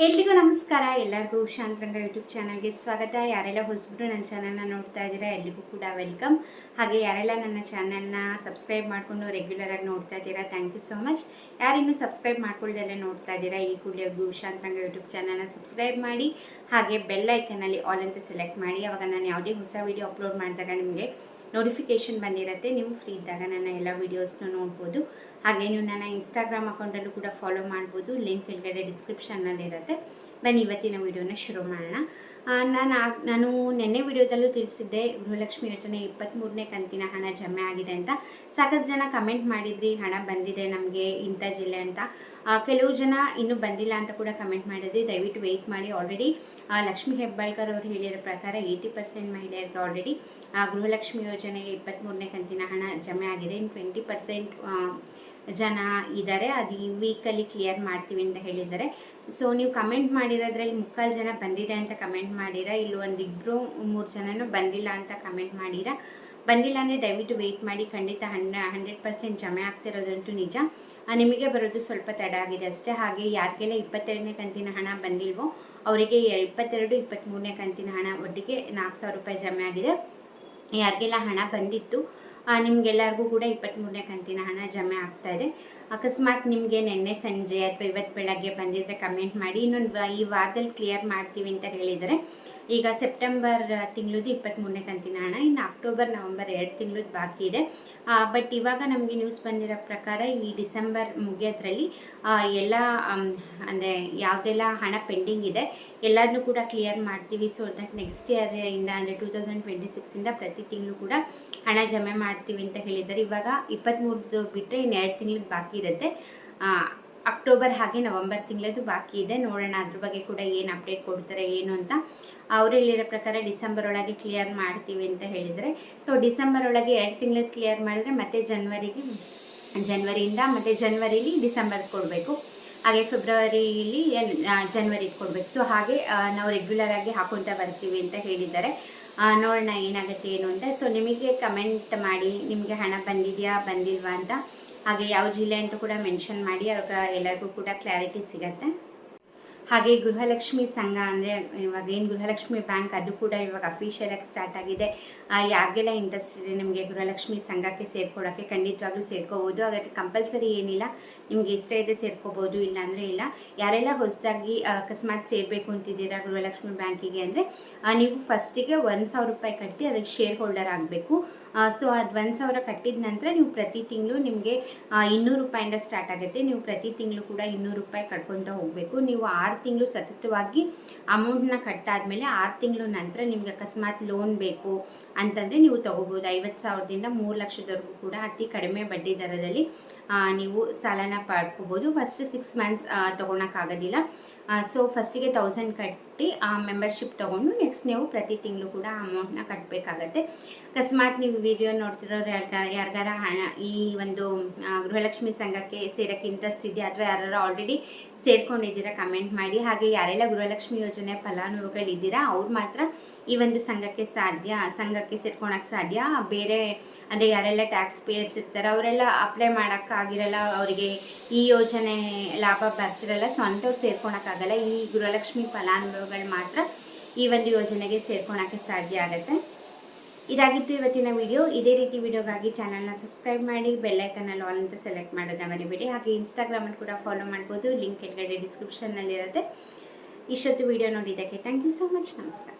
ಎಲ್ರಿಗೂ ನಮಸ್ಕಾರ. ಎಲ್ಲರಿಗೂ ಶಾಂತರಂಗ ಯೂಟ್ಯೂಬ್ ಚಾನಲ್ಗೆ ಸ್ವಾಗತ. ಯಾರೆಲ್ಲ ಹೊಸಬಿಟ್ಟು ನನ್ನ ಚಾನಲ್ನ ನೋಡ್ತಾ ಇದ್ದೀರಾ, ಎಲ್ರಿಗೂ ಕೂಡ ವೆಲ್ಕಮ್. ಹಾಗೆ ಯಾರೆಲ್ಲ ನನ್ನ ಚಾನಲ್ನ ಸಬ್ಸ್ಕ್ರೈಬ್ ಮಾಡಿಕೊಂಡು ರೆಗ್ಯುಲರ್ ಆಗಿ ನೋಡ್ತಾ ಇದ್ದೀರಾ ಥ್ಯಾಂಕ್ ಯು ಸೊ ಮಚ್ ಯಾರಿನ್ನೂ ಸಬ್ಸ್ಕ್ರೈಬ್ ಮಾಡ್ಕೊಳ್ದಲ್ಲೇ ನೋಡ್ತಾ ಇದ್ದೀರಾ, ಈ ಕೂಡಲೇ ಶಾಂತರಂಗ ಯೂಟ್ಯೂಬ್ ಚಾನಲ್ನ ಸಬ್ಸ್ಕ್ರೈಬ್ ಮಾಡಿ. ಹಾಗೆ ಬೆಲ್ ಐಕನಲ್ಲಿ ಆಲ್ ಅಂತ ಸೆಲೆಕ್ಟ್ ಮಾಡಿ. ಅವಾಗ ನಾನು ಯಾವುದೇ ಹೊಸ ವೀಡಿಯೋ ಅಪ್ಲೋಡ್ ಮಾಡಿದಾಗ ನಿಮಗೆ ನೋಟಿಫಿಕೇಷನ್ ಬಂದಿರುತ್ತೆ ನೀವು ಫ್ರೀ ಇದ್ದಾಗ ನನ್ನ ಎಲ್ಲ ವೀಡಿಯೋಸ್ನ ನೋಡ್ಬೋದು. ಹಾಗೆ ನೀವು ನನ್ನ ಇನ್ಸ್ಟಾಗ್ರಾಮ್ ಅಕೌಂಟಲ್ಲೂ ಕೂಡ ಫಾಲೋ ಮಾಡ್ಬೋದು. ಲಿಂಕ್ ಕೆಳಗಡೆ ಡಿಸ್ಕ್ರಿಪ್ಷನ್ನಲ್ಲಿ ಇರುತ್ತೆ ಬನ್ನಿ ಇವತ್ತಿನ ವಿಡಿಯೋನ ಶುರು ಮಾಡೋಣ. ನಾನು ನಾನು ನಿನ್ನೆ ವಿಡಿಯೋದಲ್ಲೂ ತಿಳಿಸಿದ್ದೆ, ಗೃಹಲಕ್ಷ್ಮಿ ಯೋಜನೆ ಇಪ್ಪತ್ತ್ಮೂರನೇ ಕಂತಿನ ಹಣ ಜಮೆ ಆಗಿದೆ ಅಂತ. ಸಾಕಷ್ಟು ಜನ ಕಮೆಂಟ್ ಮಾಡಿದ್ರಿ, ಹಣ ಬಂದಿದೆ ನಮಗೆ ಇಂಥ ಜಿಲ್ಲೆ ಅಂತ. ಕೆಲವು ಜನ ಇನ್ನೂ ಬಂದಿಲ್ಲ ಅಂತ ಕೂಡ ಕಮೆಂಟ್ ಮಾಡಿದ್ರಿ. ದಯವಿಟ್ಟು ವೆಯ್ಟ್ ಮಾಡಿ. ಆಲ್ರೆಡಿ ಲಕ್ಷ್ಮಿ ಹೆಬ್ಬಾಳ್ಕರ್ ಅವರು ಹೇಳಿರೋ ಪ್ರಕಾರ ಏಯ್ಟಿ ಪರ್ಸೆಂಟ್ ಮಹಿಳೆಯರಿಗೆ ಆಲ್ರೆಡಿ ಗೃಹಲಕ್ಷ್ಮಿ ಯೋಜನೆಗೆ ಇಪ್ಪತ್ತ್ಮೂರನೇ ಕಂತಿನ ಹಣ ಜಮೆ ಆಗಿದೆ. ಇನ್ನು ಟ್ವೆಂಟಿ ಪರ್ಸೆಂಟ್ ಜನ ಇದ್ದಾರೆ ಅದು ಈ ವೀಕಲ್ಲಿ ಕ್ಲಿಯರ್ ಮಾಡ್ತೀವಿ ಅಂತ ಹೇಳಿದ್ದಾರೆ. ಸೊ ನೀವು ಕಮೆಂಟ್ ಮಾಡಿರೋದ್ರಲ್ಲಿ ಮುಕ್ಕಾಲು ಜನ ಬಂದಿದೆ ಅಂತ ಕಮೆಂಟ್ ಮಾಡಿರಾ? ಇಲ್ಲಿ ಒಂದಿಬ್ಬರು ಮೂರು ಜನನೂ ಬಂದಿಲ್ಲ ಅಂತ ಕಮೆಂಟ್ ಮಾಡಿರಾ? ಬಂದಿಲ್ಲ ಅಂದರೆ ದಯವಿಟ್ಟು ವೆಯ್ಟ್ ಮಾಡಿ. ಖಂಡಿತ ಹಂಡ ಹಂಡ್ರೆಡ್ ಪರ್ಸೆಂಟ್ ಜಮೆ ಆಗ್ತಿರೋದಂತೂ ನಿಜ. ನಿಮಗೆ ಬರೋದು ಸ್ವಲ್ಪ ತಡ ಆಗಿದೆ ಅಷ್ಟೇ. ಹಾಗೆ ಯಾರಿಗೆಲ್ಲ ಇಪ್ಪತ್ತೆರಡನೇ ಕಂತಿನ ಹಣ ಬಂದಿಲ್ವೋ, ಅವರಿಗೆ ಇಪ್ಪತ್ತೆರಡು ಇಪ್ಪತ್ತ್ಮೂರನೇ ಕಂತಿನ ಹಣ ಒಟ್ಟಿಗೆ ನಾಲ್ಕು ಸಾವಿರ ರೂಪಾಯಿ ಜಮೆ ಆಗಿದೆ. ಯಾರಿಗೆಲ್ಲ ಹಣ ಬಂದಿತ್ತು ನಿಮ್ಗೆಲ್ಲರಿಗೂ ಕೂಡ ಇಪ್ಪತ್ತ್ಮೂರನೇ ಕಂತಿನ ಹಣ ಜಮೆ ಆಗ್ತಾ ಇದೆ. ಅಕಸ್ಮಾತ್ ನಿಮಗೆ ನಿನ್ನೆ ಸಂಜೆ ಅಥವಾ ಇವತ್ತು ಬೆಳಗ್ಗೆ ಬಂದಿದ್ರೆ ಕಮೆಂಟ್ ಮಾಡಿ, ಇನ್ನೊಂದು ಈ ವಾರದಲ್ಲಿ ಕ್ಲಿಯರ್ ಮಾಡ್ತೀವಿ ಅಂತ ಹೇಳಿದರೆ ಈಗ ಸೆಪ್ಟೆಂಬರ್ ತಿಂಗಳದ್ದು ಇಪ್ಪತ್ತ್ಮೂರನೇ ಕಂತಿನ ಹಣ. ಇನ್ನು ಅಕ್ಟೋಬರ್, ನವಂಬರ್ ಎರಡು ತಿಂಗಳದ್ದು ಬಾಕಿ ಇದೆ. ಬಟ್ ಇವಾಗ ನಮಗೆ ನ್ಯೂಸ್ ಬಂದಿರೋ ಪ್ರಕಾರ ಈ ಡಿಸೆಂಬರ್ ಮುಗಿಯೋದ್ರಲ್ಲಿ ಎಲ್ಲ ಅಂದರೆ ಯಾವುದೆಲ್ಲ ಹಣ ಪೆಂಡಿಂಗ್ ಇದೆ ಎಲ್ಲದನ್ನೂ ಕೂಡ ಕ್ಲಿಯರ್ ಮಾಡ್ತೀವಿ. ಸೊ ದಟ್ ನೆಕ್ಸ್ಟ್ ಇಯರ್ ಇಂದ, ಅಂದರೆ ಟೂ ತೌಸಂಡ್ ಟ್ವೆಂಟಿ ಸಿಕ್ಸಿಂದ ಪ್ರತಿ ತಿಂಗಳು ಕೂಡ ಹಣ ಜಮೆ ಮಾಡ್ತೀವಿ ಅಂತ ಹೇಳಿದ್ದಾರೆ. ಇವಾಗ ಇಪ್ಪತ್ತ್ಮೂರದು ಬಿಟ್ಟರೆ ಇನ್ನು ಎರಡು ತಿಂಗ್ಳಿಗೆ ಬಾಕಿ ಇರುತ್ತೆ. ಅಕ್ಟೋಬರ್ ಹಾಗೆ ನವಂಬರ್ ತಿಂಗಳದ್ದು ಬಾಕಿ ಇದೆ. ನೋಡೋಣ ಅದ್ರ ಬಗ್ಗೆ ಕೂಡ ಏನು ಅಪ್ಡೇಟ್ ಕೊಡ್ತಾರೆ, ಏನು ಅಂತ. ಅವ್ರು ಹೇಳಿರೋ ಪ್ರಕಾರ ಡಿಸೆಂಬರ್ ಒಳಗೆ ಕ್ಲಿಯರ್ ಮಾಡ್ತೀವಿ ಅಂತ ಹೇಳಿದರೆ. ಸೊ ಡಿಸೆಂಬರ್ ಒಳಗೆ ಎರಡು ತಿಂಗಳದ್ದು ಕ್ಲಿಯರ್ ಮಾಡಿದ್ರೆ ಮತ್ತೆ ಜನ್ವರಿಗೆ ಜನ್ವರಿಯಿಂದ ಮತ್ತು ಜನ್ವರಿಲಿ ಡಿಸೆಂಬರ್ ಕೊಡಬೇಕು. ಹಾಗೆ ಫೆಬ್ರವರಿಲಿ ಜನ್ವರಿಗೆ ಕೊಡಬೇಕು. ಸೊ ಹಾಗೆ ನಾವು ರೆಗ್ಯುಲರ್ ಆಗಿ ಹಾಕೊತಾ ಬರ್ತೀವಿ ಅಂತ ಹೇಳಿದ್ದಾರೆ. ನೋಡೋಣ ಏನಾಗುತ್ತೆ, ಏನು ಅಂತ. ಸೊ ನಿಮಗೆ ಕಮೆಂಟ್ ಮಾಡಿ, ನಿಮಗೆ ಹಣ ಬಂದಿದೆಯಾ, ಬಂದಿಲ್ವಾ ಅಂತ. ಹಾಗೆ ಯಾವ ಜಿಲ್ಲೆ ಅಂತ ಕೂಡ ಮೆನ್ಷನ್ ಮಾಡಿ ಅವಾಗ ಎಲ್ಲರಿಗೂ ಕೂಡ ಕ್ಲಾರಿಟಿ ಸಿಗತ್ತೆ. ಹಾಗೆ ಗೃಹಲಕ್ಷ್ಮಿ ಸಂಘ ಅಂದರೆ ಇವಾಗ ಏನು ಗೃಹಲಕ್ಷ್ಮಿ ಬ್ಯಾಂಕ್ ಅದು ಕೂಡ ಇವಾಗ ಅಫಿಷಿಯಲ್ ಆಗಿ ಸ್ಟಾರ್ಟ್ ಆಗಿದೆ. ಯಾರಿಗೆಲ್ಲ ಇಂಟ್ರೆಸ್ಟ್ ಇದೆ ನಿಮಗೆ ಗೃಹಲಕ್ಷ್ಮಿ ಸಂಘಕ್ಕೆ ಸೇರ್ಕೊಳ್ಳೋಕ್ಕೆ ಖಂಡಿತವಾಗ್ಲೂ ಸೇರ್ಕೋಬೋದು. ಅದಕ್ಕೆ ಕಂಪಲ್ಸರಿ ಏನಿಲ್ಲ, ನಿಮಗೆ ಇಷ್ಟ ಇದೆ ಸೇರ್ಕೋಬೋದು ಇಲ್ಲ ಅಂದರೆ ಇಲ್ಲ. ಯಾರೆಲ್ಲ ಹೊಸದಾಗಿ ಅಕಸ್ಮಾತ್ ಸೇರಬೇಕು ಅಂತಿದ್ದೀರಾ ಗೃಹಲಕ್ಷ್ಮಿ ಬ್ಯಾಂಕಿಗೆ ಅಂದರೆ ನೀವು ಫಸ್ಟಿಗೆ ಒಂದು ಸಾವಿರ ರೂಪಾಯಿ ಕಟ್ಟಿ ಅದಕ್ಕೆ ಶೇರ್ ಹೋಲ್ಡರ್ ಆಗಬೇಕು. ಸೊ ಅದು ಒಂದು ಸಾವಿರ ಕಟ್ಟಿದ ನಂತರ ನೀವು ಪ್ರತಿ ತಿಂಗಳು ನಿಮಗೆ ಇನ್ನೂರು ರೂಪಾಯಿಂದ ಸ್ಟಾರ್ಟ್ ಆಗುತ್ತೆ. ನೀವು ಪ್ರತಿ ತಿಂಗಳು ಕೂಡ ಇನ್ನೂರು ರೂಪಾಯಿ ಕಟ್ಕೊತಾ ಹೋಗಬೇಕು. ನೀವು ಆರು ತಿಂಗಳು ಸತತವಾಗಿ ಅಮೌಂಟ್ನ ಕಟ್ಟಾದಮೇಲೆ ಆರು ತಿಂಗಳು ನಂತರ ನಿಮ್ಗೆ ಅಕಸ್ಮಾತ್ ಲೋನ್ ಬೇಕು ಅಂತಂದರೆ ನೀವು ತೊಗೋಬೋದು. ಐವತ್ತು ಸಾವಿರದಿಂದ ಮೂರು ಲಕ್ಷದವರೆಗೂ ಕೂಡ ಅತಿ ಕಡಿಮೆ ಬಡ್ಡಿ ದರದಲ್ಲಿ ನೀವು ಸಾಲನ ಪಡ್ಕೋಬೋದು. ಫಸ್ಟ್ ಸಿಕ್ಸ್ ಮಂತ್ಸ್ ತೊಗೊಳಕ್ಕಾಗೋದಿಲ್ಲ. ಸೊ ಫಸ್ಟಿಗೆ ತೌಸಂಡ್ ಕಟ್ಟಿ, ಆ ಮೆಂಬರ್ಶಿಪ್ ತೊಗೊಂಡು ನೆಕ್ಸ್ಟ್ ನೀವು ಪ್ರತಿ ತಿಂಗಳು ಕೂಡ ಅಮೌಂಟ್ನ ಕಟ್ಟಬೇಕಾಗತ್ತೆ ಅಕಸ್ಮಾತ್ ನೀವು ವಿಡಿಯೋ ನೋಡ್ತಿರೋರು ಯಾರ್ಗಾರ ಯಾರಿಗಾರ ಹಣ, ಈ ಒಂದು ಗೃಹಲಕ್ಷ್ಮಿ ಸಂಘಕ್ಕೆ ಸೇರೋಕ್ಕೆ ಇಂಟ್ರೆಸ್ಟ್ ಇದೆಯಾ ಅಥವಾ ಯಾರು ಆಲ್ರೆಡಿ ಸೇರ್ಕೊಂಡಿದ್ದೀರಾ ಕಮೆಂಟ್ ಮಾಡಿ ಹಾಗೆ ಯಾರೆಲ್ಲ ಗೃಹಲಕ್ಷ್ಮಿ ಯೋಜನೆ ಫಲಾನುಭವಿಗಳಿದ್ದೀರಾ, ಅವ್ರು ಮಾತ್ರ ಈ ಒಂದು ಸಂಘಕ್ಕೆ ಸಾಧ್ಯ, ಸಂಘಕ್ಕೆ ಸೇರ್ಕೊಳಕ್ಕೆ ಸಾಧ್ಯ. ಬೇರೆ ಅಂದರೆ ಯಾರೆಲ್ಲ ಟ್ಯಾಕ್ಸ್ ಪೇಯರ್ಸ್ ಇರ್ತಾರೆ ಅವರೆಲ್ಲ ಅಪ್ಲೈ ಮಾಡೋಕ್ಕಾಗಿರಲ್ಲ, ಅವರಿಗೆ ಈ ಯೋಜನೆ ಲಾಭ ಬರ್ತಿರಲ್ಲ ಸೊ ಅಂಥವ್ರು ಸೇರ್ಕೊಳಕ್ಕಾಗಲ್ಲ. ಈ ಗೃಹಲಕ್ಷ್ಮಿ ಫಲಾನುಭವಿಗಳು ಮಾತ್ರ ಈ ಒಂದು ಯೋಜನೆಗೆ ಸೇರ್ಕೊಳಕ್ಕೆ ಸಾಧ್ಯ ಆಗುತ್ತೆ. ಇದಾಗಿತ್ತು ಇವತ್ತಿನ ವಿಡಿಯೋ ಇದೇ ರೀತಿ ವಿಡಿಯೋಗಾಗಿ ಚಾನಲ್ನ ಸಬ್ಸ್ಕ್ರೈಬ್ ಮಾಡಿ ಬೆಲ್ಲೈಕನಲ್ಲಿ ಆಲ್ ಅಂತ ಸೆಲೆಕ್ಟ್ ಮಾಡೋದನ್ನ ಮರಿಬೇಡಿ. ಹಾಗೆ ಇನ್ಸ್ಟಾಗ್ರಾಮಲ್ಲಿ ಕೂಡ ಫಾಲೋ ಮಾಡ್ಬೋದು. ಲಿಂಕ್ ಕೆಳಗಡೆ ಡಿಸ್ಕ್ರಿಪ್ಷನ್ನಲ್ಲಿರುತ್ತೆ ಇಷ್ಟೊತ್ತು ವಿಡಿಯೋ ನೋಡಿದ್ದಕ್ಕೆ ಥ್ಯಾಂಕ್ ಯು ಸೊ ಮಚ್ ನಮಸ್ಕಾರ.